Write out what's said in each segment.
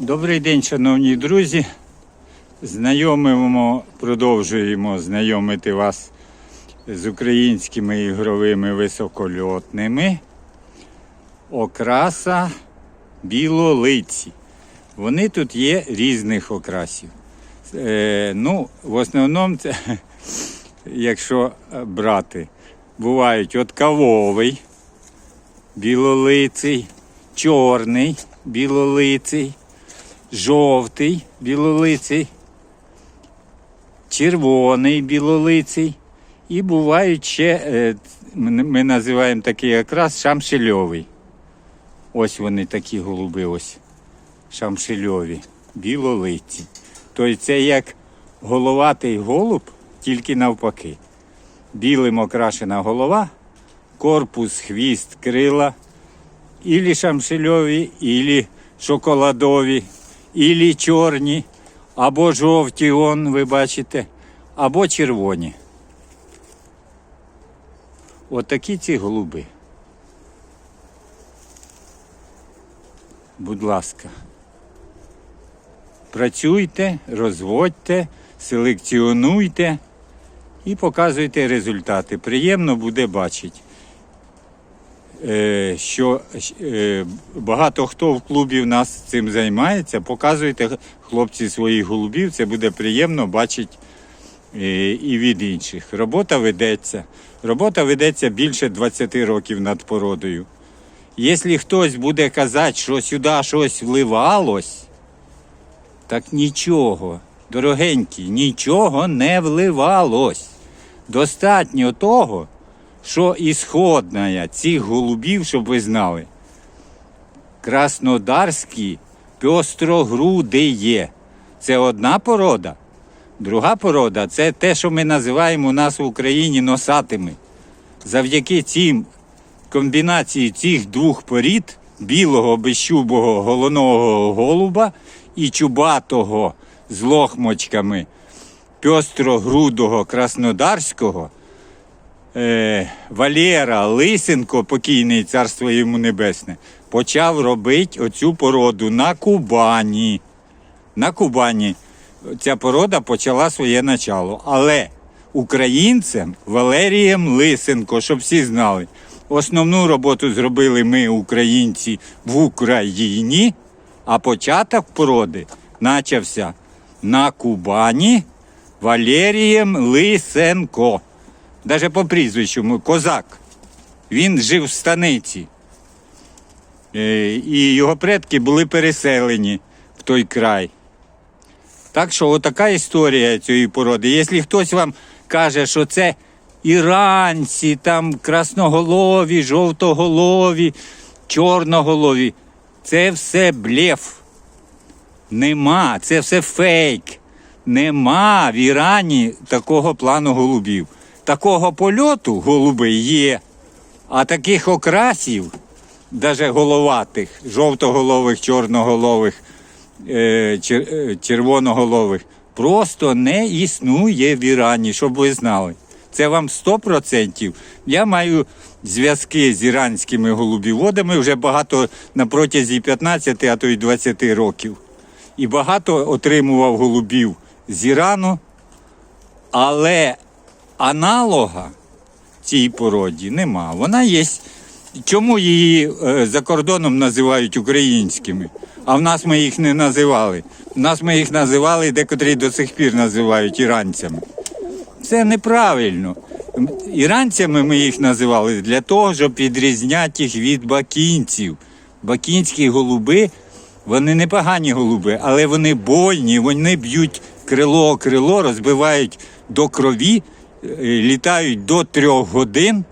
Добрий день, шановні друзі. Знайомимо, продовжуємо знайомити вас з українськими ігровими високольотними. Окраса білолиці. Вони тут є різних окрасів. Е, ну, в основному, це, якщо брати, бувають от кавовий, білолиций, чорний білолиций, жовтий білолиций, червоний білолиций. І бувають ще, е, ми називаємо такий якраз шамшильовий. Ось вони такі голуби, ось шамшильові, білолиці. Тобто це як головатий голуб, тільки навпаки. Білим окрашена голова, корпус, хвіст, крила. Ілі шамшильові, ілі шоколадові, ілі чорні, або жовті, он, ви бачите, або червоні. Отакі ці голуби. Будь ласка. Працюйте, розводьте, селекціонуйте і показуйте результати. Приємно буде бачити що е, багато хто в клубі в нас цим займається. Показуйте хлопці своїх голубів, це буде приємно бачити е, і від інших. Робота ведеться. Робота ведеться більше 20 років над породою. Якщо хтось буде казати, що сюди щось вливалось, так нічого, дорогенькі, нічого не вливалось. Достатньо того, що ісходна цих голубів, щоб ви знали, краснодарські пьострогруди є. Це одна порода. Друга порода це те, що ми називаємо у нас в Україні носатими. Завдяки цим комбінації цих двох порід білого безщубого головного голуба і чубатого з лохмочками пьострогрудого краснодарського е, Валєра Лисенко, покійний царство йому небесне, почав робити оцю породу на Кубані. На Кубані ця порода почала своє начало. Але українцем Валерієм Лисенко, щоб всі знали, основну роботу зробили ми, українці, в Україні, а початок породи почався на Кубані Валерієм Лисенко. Даже по прізвищу козак. Він жив в станиці. Е, І його предки були переселені в той край. Так що отака історія цієї породи. Якщо хтось вам каже, що це іранці, там красноголові, жовтоголові, чорноголові, це все блеф. Нема, це все фейк. Нема в Ірані такого плану голубів. Такого польоту голуби є, а таких окрасів, навіть головатих, жовтоголових, чорноголових, е, е, червоноголових, просто не існує в Ірані, щоб ви знали. Це вам 100%. Я маю зв'язки з іранськими голубіводами вже багато на протязі 15, а то й 20 років. І багато отримував голубів з Ірану, але аналога цій породі нема. Вона є. Чому її е, за кордоном називають українськими? А в нас ми їх не називали. В нас ми їх називали, декотрі до сих пір називають іранцями. Це неправильно. Іранцями ми їх називали для того, щоб відрізняти їх від бакінців. Бакінські голуби, вони не погані голуби, але вони больні, вони б'ють крило крило, розбивають до крові, літають до трьох годин,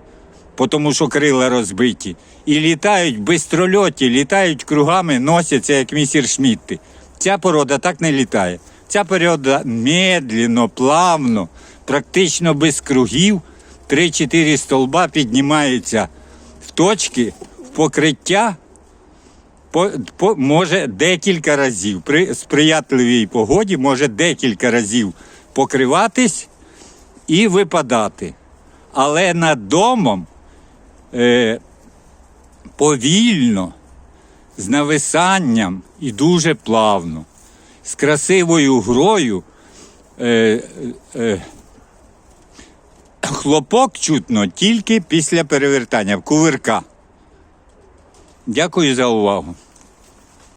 тому що крила розбиті, і літають бистрольоті, літають кругами, носяться, як місір Шмітти. Ця порода так не літає. Ця порода медленно, плавно, практично без кругів, 3-4 столба піднімається в точки, в покриття, по, по, може декілька разів. При сприятливій погоді може декілька разів покриватись і випадати. Але над домом е, повільно з нависанням і дуже плавно. З красивою грою. Е, е, хлопок чутно тільки після перевертання в кувирка. Дякую за увагу.